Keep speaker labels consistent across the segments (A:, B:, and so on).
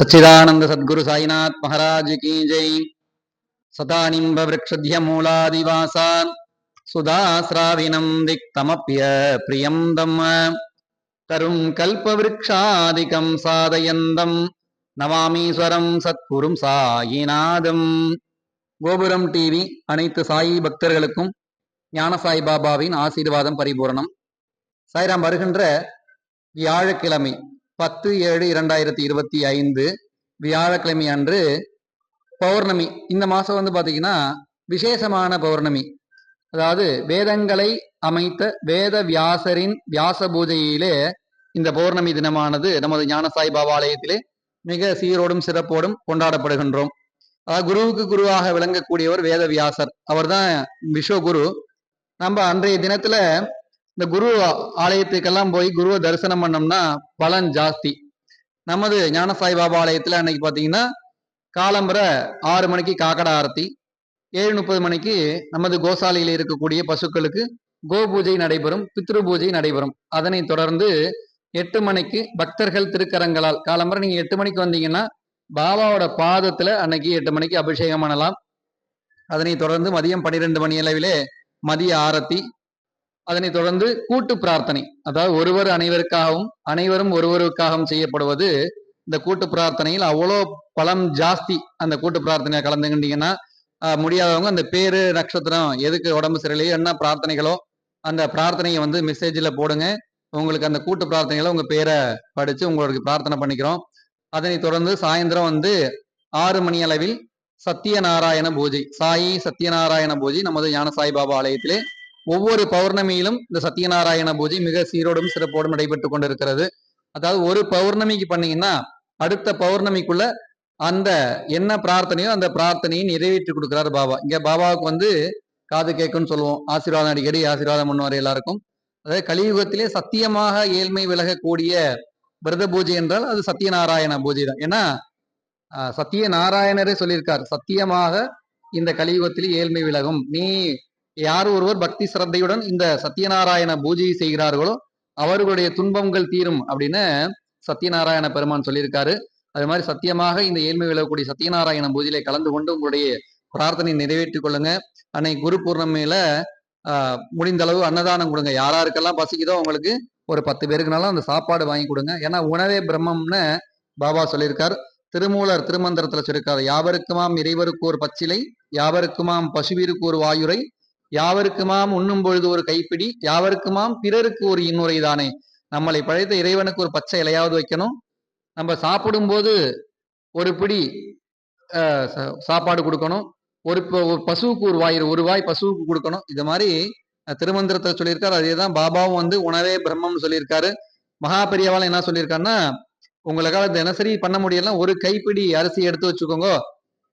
A: சச்சிதானந்த சத்குரு சாய்நாத் மகாராஜ் கீஜை ஜெய் சதானிம்ப விரக்ஷத்ய மூலாதிவாசான் சுதாசிராவினம் திக் தமப்பிய பிரியம் தம்ம தரும் கல்ப விரக்ஷாதிகம் சாதயந்தம் நவாமீஸ்வரம் சத்குரும் சாயிநாதம் கோபுரம் டிவி அனைத்து சாயி பக்தர்களுக்கும் ஞானசாயி பாபாவின் ஆசீர்வாதம் பரிபூரணம். சாய்ராம் வருகின்ற வியாழக்கிழமை பத்து ஏழு இரண்டாயிரத்தி இருபத்தி ஐந்து வியாழக்கிழமை அன்று பௌர்ணமி. இந்த மாதம் வந்து பார்த்தீங்கன்னா விசேஷமான பௌர்ணமி. அதாவது வேதங்களை அமைத்த வேத வியாசரின் வியாச பூஜையிலே இந்த பௌர்ணமி தினமானது நமது ஞானசாய் பாபா ஆலயத்திலே மிக சீரோடும் சிறப்போடும் கொண்டாடப்படுகின்றோம். அதாவது குருவுக்கு குருவாக விளங்கக்கூடியவர் வேத வியாசர் அவர் தான் விஸ்வகுரு. நம்ம அன்றைய தினத்துல இந்த குரு ஆலயத்துக்கெல்லாம் போய் குருவை தரிசனம் பண்ணோம்னா பலன் ஜாஸ்தி. நமது ஞானசாய் பாபா ஆலயத்தில் அன்னைக்கு பார்த்தீங்கன்னா காலம்பரை ஆறு மணிக்கு காக்கடா ஆரத்தி ஏழு முப்பது மணிக்கு நமது கோசாலையில் இருக்கக்கூடிய பசுக்களுக்கு கோ பூஜை நடைபெறும் பித்ரு பூஜை நடைபெறும். அதனைத் தொடர்ந்து எட்டு மணிக்கு பக்தர்கள் திருக்கரங்களால் காலம்பரை நீங்கள் எட்டு மணிக்கு வந்தீங்கன்னா பாபாவோட பாதத்தில் அன்னைக்கு எட்டு மணிக்கு அபிஷேகம் பண்ணலாம். அதனைத் தொடர்ந்து மதியம் பன்னிரெண்டு மணி அளவிலே மதிய ஆரத்தி அதனைத் தொடர்ந்து கூட்டு பிரார்த்தனை. அதாவது ஒருவர் அனைவருக்காகவும் அனைவரும் ஒருவருக்காகவும் செய்யப்படுவது இந்த கூட்டு பிரார்த்தனையில் அவ்வளோ பலம் ஜாஸ்தி அந்த கூட்டு பிரார்த்தனையை கலந்துக்கிட்டீங்கன்னா முடியாதவங்க அந்த பேரு நட்சத்திரம் எதுக்கு உடம்பு சரியில்லையோ என்ன பிரார்த்தனைகளோ அந்த பிரார்த்தனையை வந்து மெசேஜில் போடுங்க. உங்களுக்கு அந்த கூட்டு பிரார்த்தனைகளை உங்கள் பேரை படித்து உங்களுக்கு பிரார்த்தனை பண்ணிக்கிறோம். அதனை தொடர்ந்து சாயந்தரம் வந்து ஆறு மணி அளவில் சத்தியநாராயண பூஜை. சாயி சத்தியநாராயண பூஜை நமது ஞான சாய்பாபா ஆலயத்திலே ஒவ்வொரு பௌர்ணமியிலும் இந்த சத்யநாராயண பூஜை மிக சீரோடும் சிறப்போடும் நடைபெற்று கொண்டிருக்கிறது. அதாவது ஒரு பௌர்ணமிக்கு பண்ணீங்கன்னா அடுத்த பௌர்ணமிக்குள்ள அந்த என்ன பிரார்த்தனையோ அந்த பிரார்த்தனையை நிறைவேற்றி கொடுக்குறாரு பாபா. இங்க பாபாவுக்கு வந்து காது கேட்கும்னு சொல்லுவோம். ஆசீர்வாதம் அடிக்கடி ஆசீர்வாதம் பண்ணுவார் எல்லாருக்கும். அதாவது கலியுகத்திலே சத்தியமாக ஏழ்மை விலகக்கூடிய விரத பூஜை என்றால் அது சத்தியநாராயண பூஜை தான். ஏன்னா சத்திய நாராயணரே சொல்லியிருக்கார். சத்தியமாக இந்த கலியுகத்தில் ஏழ்மை விலகும். நீ யார் ஒருவர் பக்தி சிரத்தையுடன் இந்த சத்யநாராயண பூஜையை செய்கிறார்களோ அவர்களுடைய துன்பங்கள் தீரும் அப்படின்னு சத்யநாராயண பெருமான் சொல்லியிருக்காரு. அது மாதிரி சத்தியமாக இந்த ஏழ்மை விலகக்கூடிய சத்யநாராயண பூஜையில கலந்து கொண்டு உங்களுடைய பிரார்த்தனை நிறைவேற்றிக் கொள்ளுங்க. அன்னைக்கு குரு பூர்ணமையில முடிந்த அளவு அன்னதானம் கொடுங்க. யாராருக்கெல்லாம் பசிக்குதோ அவங்களுக்கு ஒரு பத்து பேருக்குனாலும் அந்த சாப்பாடு வாங்கி கொடுங்க. ஏன்னா உணவே பிரம்மம்னு பாபா சொல்லியிருக்கார். திருமூலர் திருமந்திரத்துல சொல்லியிருக்காரு. யாவருக்குமாம் இறைவருக்கு ஒரு பச்சிலை யாவருக்குமாம் பசுவிற்கு ஒரு வாயுரை யாவருக்குமாம் உண்ணும் பொழுது ஒரு கைப்பிடி யாவருக்குமாம் பிறருக்கு ஒரு இன்னுரை தானே. நம்மளை பழைத்த இறைவனுக்கு ஒரு பச்சை இலையாவது வைக்கணும். நம்ம சாப்பிடும்போது ஒரு பிடி சாப்பாடு கொடுக்கணும். ஒரு ஒரு பசுவுக்கு ஒரு வாய் ஒரு வாய் பசுவுக்கு கொடுக்கணும். இது மாதிரி திருமந்திரத்தை சொல்லியிருக்காரு. அதே தான் பாபாவும் வந்து உணவே பிரம்மம்னு சொல்லியிருக்காரு. மகா பெரியவாள் என்ன சொல்லியிருக்காருன்னா உங்களுக்காக தினசரி பண்ண முடியலாம் ஒரு கைப்பிடி அரிசி எடுத்து வச்சுக்கோங்க.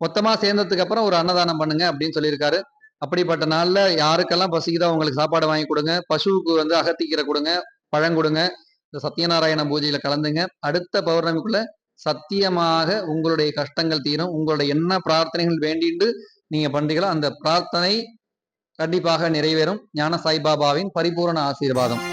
A: மொத்தமாக சேர்ந்ததுக்கு அப்புறம் ஒரு அன்னதானம் பண்ணுங்க அப்படின்னு சொல்லியிருக்காரு. அப்படிப்பட்ட நாள்ல யாருக்கெல்லாம் பசிக்குதோ அவங்களுக்கு சாப்பாடு வாங்கி கொடுங்க. பசுவுக்கு வந்து அகத்திக்கீரை கொடுங்க பழம் கொடுங்க. இந்த சத்யநாராயண பூஜையில கலந்துங்க. அடுத்த பௌர்ணமிக்குள்ள சத்தியமாக உங்களுடைய கஷ்டங்கள் தீரும். உங்களுடைய என்ன பிரார்த்தனைகள் வேண்டிட்டு நீங்க பண்றீங்களோ அந்த பிரார்த்தனை கண்டிப்பாக நிறைவேறும். ஞான சாய்பாபாவின் பரிபூரண ஆசீர்வாதம்.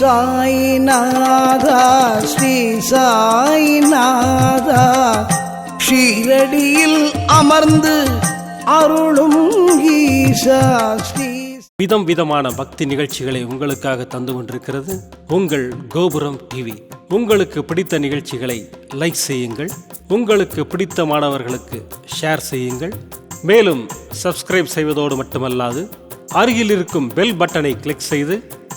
B: சாய்நாதா ஸ்ரீ சாய்நாதா. ஷீரடியில் அமர்ந்து அருளும் ஈசா ஸ்ரீ
C: விதம் விதமான பக்தி நிகழ்ச்சிகளை உங்களுக்காக தந்து கொண்டிருக்கிறது உங்கள் கோபுரம் டிவி உங்களுக்கு பிடித்த நிகழ்ச்சிகளை லைக் செய்யுங்கள். உங்களுக்கு பிடித்த மாணவர்களுக்கு ஷேர் செய்யுங்கள். மேலும் சப்ஸ்கிரைப் செய்வதோடு மட்டுமல்லாது அருகில் இருக்கும் பெல் பட்டனை கிளிக் செய்து